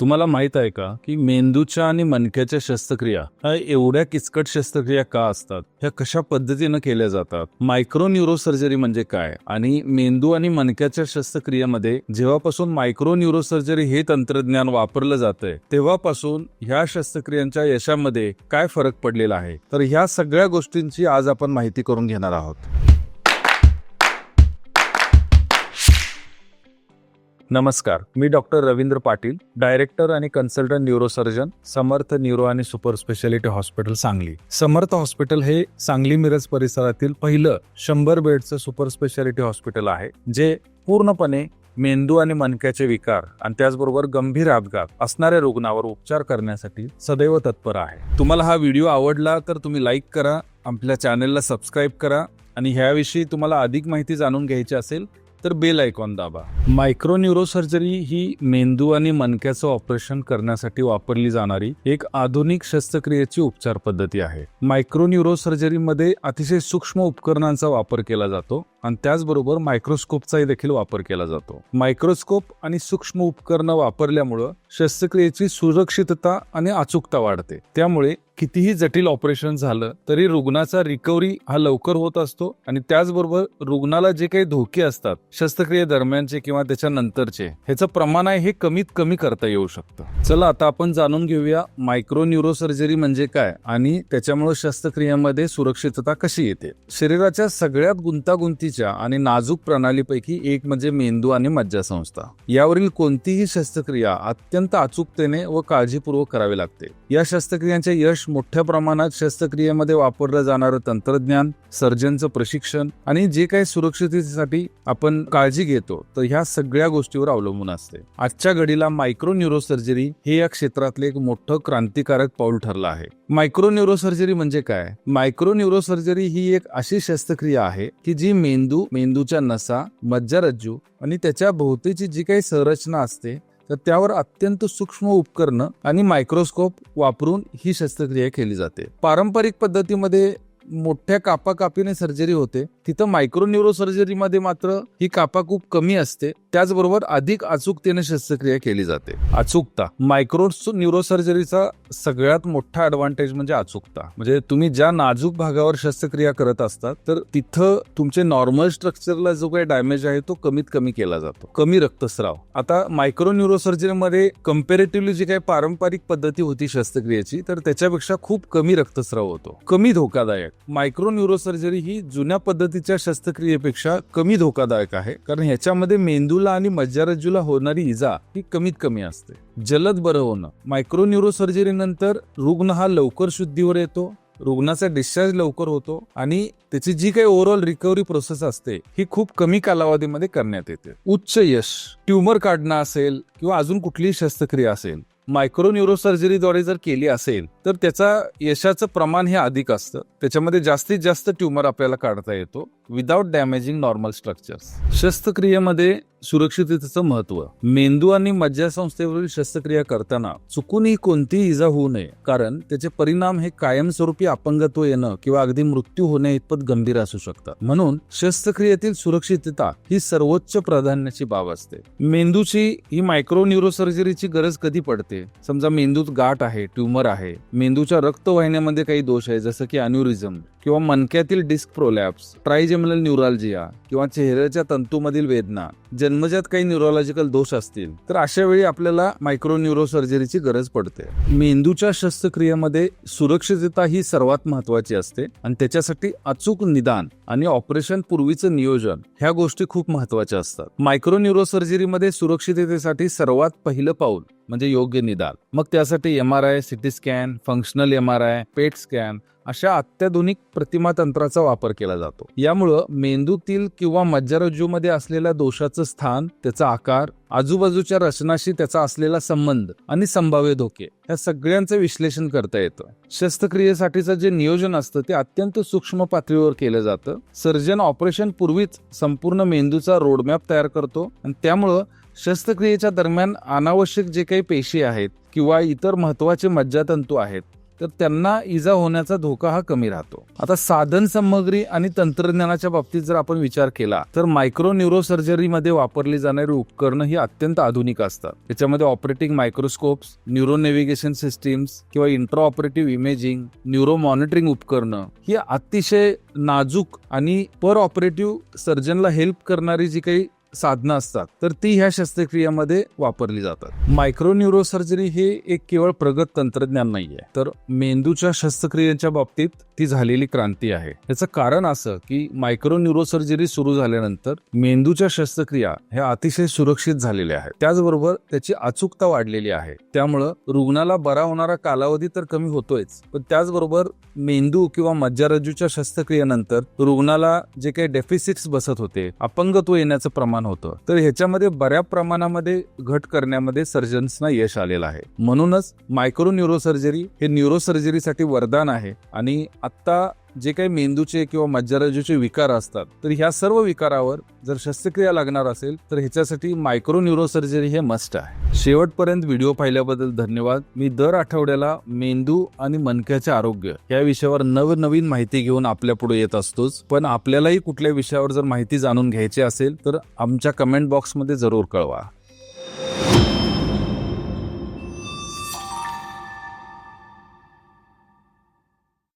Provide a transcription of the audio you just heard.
तुम्हाला माहीत आहे का की मेंदूच्या आणि मणक्याच्या शस्त्रक्रिया ह्या एवढ्या किचकट शस्त्रक्रिया का असतात? ह्या कशा पद्धतीनं केल्या जातात? मायक्रो न्यूरोसर्जरी म्हणजे काय? आणि मेंदू आणि मणक्याच्या शस्त्रक्रियेमध्ये जेव्हापासून मायक्रो न्यूरोसर्जरी हे तंत्रज्ञान वापरलं जातंय तेव्हापासून ह्या शस्त्रक्रियांच्या यशामध्ये काय फरक पडलेला आहे? तर ह्या सगळ्या गोष्टींची आज आपण माहिती करून घेणार आहोत. नमस्कार मी डॉक्टर रवींद्र पाटील डायरेक्टर आणि कन्सल्टंट न्यूरोसर्जन समर्थ न्यूरो आणि super speciality hospital Sangli. Samarth hospital हे सांगली मिरज परिसरातील पहिलं शंभर बेडचं सुपर स्पेशालिटी हॉस्पिटल आहे जे पूर्णपणे मेंदू आणि मनक्याचे विकार आणि त्याचबरोबर गंभीर अपघात असणाऱ्या रुग्णावर उपचार करण्यासाठी सदैव तत्पर आहे. तुम्हाला हा व्हिडिओ आवडला तर तुम्ही लाईक करा आपल्या चॅनलला सबस्क्राईब करा आणि ह्याविषयी तुम्हाला अधिक माहिती जाणून घ्यायची असेल तर बेल आयकॉन दाबा. मायक्रो न्यूरोसर्जरी ही मेंदू आणि मणक्याचं ऑपरेशन करण्यासाठी वापरली जाणारी एक आधुनिक शस्त्रक्रियेची उपचार पद्धती आहे. मायक्रो न्यूरोसर्जरीमध्ये अतिशय सूक्ष्म उपकरणांचा वापर केला जातो आणि त्याचबरोबर मायक्रोस्कोपचाही देखील वापर केला जातो. मायक्रोस्कोप आणि सूक्ष्म उपकरणं वापरल्यामुळं शस्त्रक्रियेची सुरक्षितता आणि अचूकता वाढते. त्यामुळे कितीही जटिल ऑपरेशन झालं तरी रुग्णाचा रिकव्हरी हा लवकर होत असतो आणि त्याचबरोबर रुग्णाला जे काही धोके असतात शस्त्रक्रिये दरम्यानचे किंवा त्याच्या नंतरचे ह्याचं प्रमाण आहे हे कमीत कमी करता येऊ शकतं. चला आता आपण जाणून घेऊया मायक्रो न्यूरोसर्जरी म्हणजे काय आणि त्याच्यामुळे शस्त्रक्रियेमध्ये सुरक्षितता कशी येते. शरीराच्या सगळ्यात गुंतागुंतीच्या आणि नाजूक प्रणालीपैकी एक म्हणजे मेंदू आणि मज्जासंस्था. यावरील कोणतीही शस्त्रक्रिया अत्यंत अचूकतेने व काळजीपूर्वक करावी लागते. या शस्त्रक्रियांचे यश मोठ्या प्रमाणात शस्त्रक्रियेमध्ये वापरलं जाणारं तंत्रज्ञान सर्जनचं प्रशिक्षण आणि जे काही सुरक्षिततेसाठी आपण काळजी घेतो तर ह्या सगळ्या गोष्टीवर अवलंबून असते. आजच्या घडीला मायक्रो न्यूरोसर्जरी हे या क्षेत्रातले एक मोठं क्रांतिकारक पाऊल ठरलं आहे. मायक्रो न्यूरोसर्जरी म्हणजे काय? मायक्रो न्यूरोसर्जरी ही एक अशी शस्त्रक्रिया आहे की जी मेंदू मेंदूच्या नसा मज्जारज्जू आणि त्याच्या भोवतीची जी काही संरचना असते तर त्यावर अत्यंत सूक्ष्म उपकरणं आणि मायक्रोस्कोप वापरून ही शस्त्रक्रिया केली जाते. पारंपरिक पद्धतीमध्ये मोठ्या कापाकापीने सर्जरी होते. तिथं मायक्रो न्यूरोसर्जरीमध्ये मात्र ही कापा खूप कमी असते. त्याचबरोबर अधिक अचूकतेने शस्त्रक्रिया केली जाते. अचूकता. मायक्रो न्यूरोसर्जरीचा सगळ्यात मोठा ऍडव्हान्टेज म्हणजे अचूकता. म्हणजे तुम्ही ज्या नाजूक भागावर शस्त्रक्रिया करत असतात तर तिथं तुमचे नॉर्मल स्ट्रक्चरला जो काही डॅमेज आहे तो कमीत कमी केला जातो. कमी रक्तस्राव. आता मायक्रो न्यूरोसर्जरीमध्ये कम्पेरेटिव्हली जी काही पारंपरिक पद्धती होती शस्त्रक्रियेची तर त्याच्यापेक्षा खूप कमी रक्तस्राव होतो. कमी धोकादायक. मायक्रो न्यूरोसर्जरी ही जुन्या पद्धतीच्या शस्त्रक्रियेपेक्षा कमी धोकादायक आहे. कारण ह्याच्यामध्ये मेंदूला आणि मज्जारज्जूला होणारी इजा ही कमीत कमी असते. जलद बरं होणं. मायक्रो न्यूरोसर्जरी नंतर रुग्ण हा लवकर शुद्धीवर येतो रुग्णाचा डिस्चार्ज लवकर होतो आणि त्याची जी काही ओव्हरऑल रिकव्हरी प्रोसेस असते ही खूप कमी कालावधीमध्ये करण्यात येते. उच्च यश ट्युमर काढणं असेल किंवा अजून कुठलीही शस्त्रक्रिया असेल मायक्रोन्यूरोसर्जरीद्वारे जर केली असेल तर त्याचा यशाचं प्रमाण हे अधिक असतं. त्याच्यामध्ये जास्तीत जास्त ट्युमर आपल्याला काढता येतो विदाउट डॅमेजिंग नॉर्मल स्ट्रक्चर्स. शस्त्रक्रियेमध्ये सुरक्षिततेचं महत्त्व मेंदू आणि मज्जासंस्थेवरील शस्त्रक्रिया करताना चुकूनही कोणतीही इजा होऊ नये कारण त्याचे परिणाम हे कायमस्वरूपी अपंगत्व येणं किंवा अगदी मृत्यू होणे इतपत गंभीर असू शकतात म्हणून शस्त्रक्रियेतील सुरक्षितता ही सर्वोच्च प्राधान्याची बाब असते. मेंदूची ही मायक्रो न्यूरोसर्जरीची गरज कधी पडते? समजा मेंदूत गाठ आहे ट्यूमर आहे मेंदूच्या रक्तवाहिन्यामध्ये काही दोष आहे जसं की अन्युरिझम किंवा मणक्यातील डिस्क प्रोलॅप्स ट्रायजेमिनल न्यूराल्जिया किंवा चेहऱ्याच्या तंतूमधील वेदना जन्मजात काही न्यूरोलॉजिकल दोष असतील तर अशा वेळी आपल्याला मायक्रो न्यूरोसर्जरीची गरज पडते. मेंदूच्या शस्त्रक्रियेमध्ये सुरक्षितता ही सर्वात महत्वाची असते आणि त्याच्यासाठी अचूक निदान आणि ऑपरेशन पूर्वीचं नियोजन ह्या गोष्टी खूप महत्त्वाच्या असतात. मायक्रो न्यूरोसर्जरीमध्ये सुरक्षिततेसाठी सर्वात पहिलं पाऊल म्हणजे योग्य निदान. मग त्यासाठी M R I CT scan functional M R I PET scan अशा अत्याधुनिक प्रतिमा तंत्राचा वापर केला जातो. यामुळं मेंदूतील किंवा मज्जारज्जूमध्ये असलेल्या दोषाचं स्थान त्याचा आकार आजूबाजूच्या रचनाशी त्याचा असलेला संबंध आणि संभाव्य धोके या सगळ्यांचं विश्लेषण करता येतं. शस्त्रक्रियेसाठीचं जे नियोजन असतं ते अत्यंत सूक्ष्म पातळीवर केलं जातं. सर्जन ऑपरेशन पूर्वीच संपूर्ण मेंदूचा रोडमॅप तयार करतो आणि त्यामुळं शस्त्रक्रियेच्या दरम्यान अनावश्यक जे काही पेशी आहेत किंवा इतर महत्त्वाचे मज्जातंतू आहेत तर त्यांना इजा होण्याचा धोका हा कमी राहतो. आता साधन सामग्री आणि तंत्रज्ञानाच्या बाबतीत जर आपण विचार केला तर मायक्रो न्यूरो सर्जरीमध्ये वापरली जाणारी उपकरणं ही अत्यंत आधुनिक असतात. त्याच्यामध्ये operating microscopes neuro navigation systems किंवा intra operative imaging neuro monitoring उपकरणं ही अतिशय नाजूक आणि पर ऑपरेटिव्ह सर्जनला हेल्प करणारी जी काही साधनं असतात तर ती ह्या शस्त्रक्रियेमध्ये वापरली जातात. मायक्रो न्यूरोसर्जरी हे एक केवळ प्रगत तंत्रज्ञान नाहीये तर मेंदूच्या शस्त्रक्रियेच्या बाबतीत ती झालेली क्रांती आहे. याचं कारण असं की मायक्रो न्यूरोसर्जरी सुरू झाल्यानंतर मेंदूच्या शस्त्रक्रिया ह्या अतिशय सुरक्षित झालेल्या आहेत. त्याचबरोबर त्याची अचूकता वाढलेली आहे. त्यामुळं रुग्णाला बरा होणारा कालावधी तर कमी होतोयच पण त्याचबरोबर मेंदू किंवा मज्जारज्जूच्या शस्त्रक्रियेनंतर रुग्णाला जे काही डेफिसिट्स बसत होते अपंगत्व येण्याचं प्रमाण होतं तर ह्याच्यामध्ये बऱ्या प्रमाणामध्ये घट करण्यामध्ये सर्जन्सना यश आलेलं आहे. म्हणूनच मायक्रो न्यूरोसर्जरी हे न्यूरोसर्जरीसाठी वरदान आहे. आणि आत्ता जे काही मेंदूचे किंवा मज्जारज्जूचे विकार असतात तर ह्या सर्व विकारावर जर शस्त्रक्रिया लागणार असेल तर ह्याच्यासाठी मायक्रो न्यूरोसर्जरी हे मस्ट आहे. शेवटपर्यंत व्हिडिओ पाहिल्याबद्दल धन्यवाद. मी दर आठवड्याला मेंदू आणि मनक्याचे आरोग्य या विषयावर नवनवीन माहिती घेऊन आपल्या पुढे येत असतोच. पण आपल्यालाही कुठल्या विषयावर जर माहिती जाणून घ्यायची असेल तर आमच्या कमेंट बॉक्समध्ये जरूर कळवा.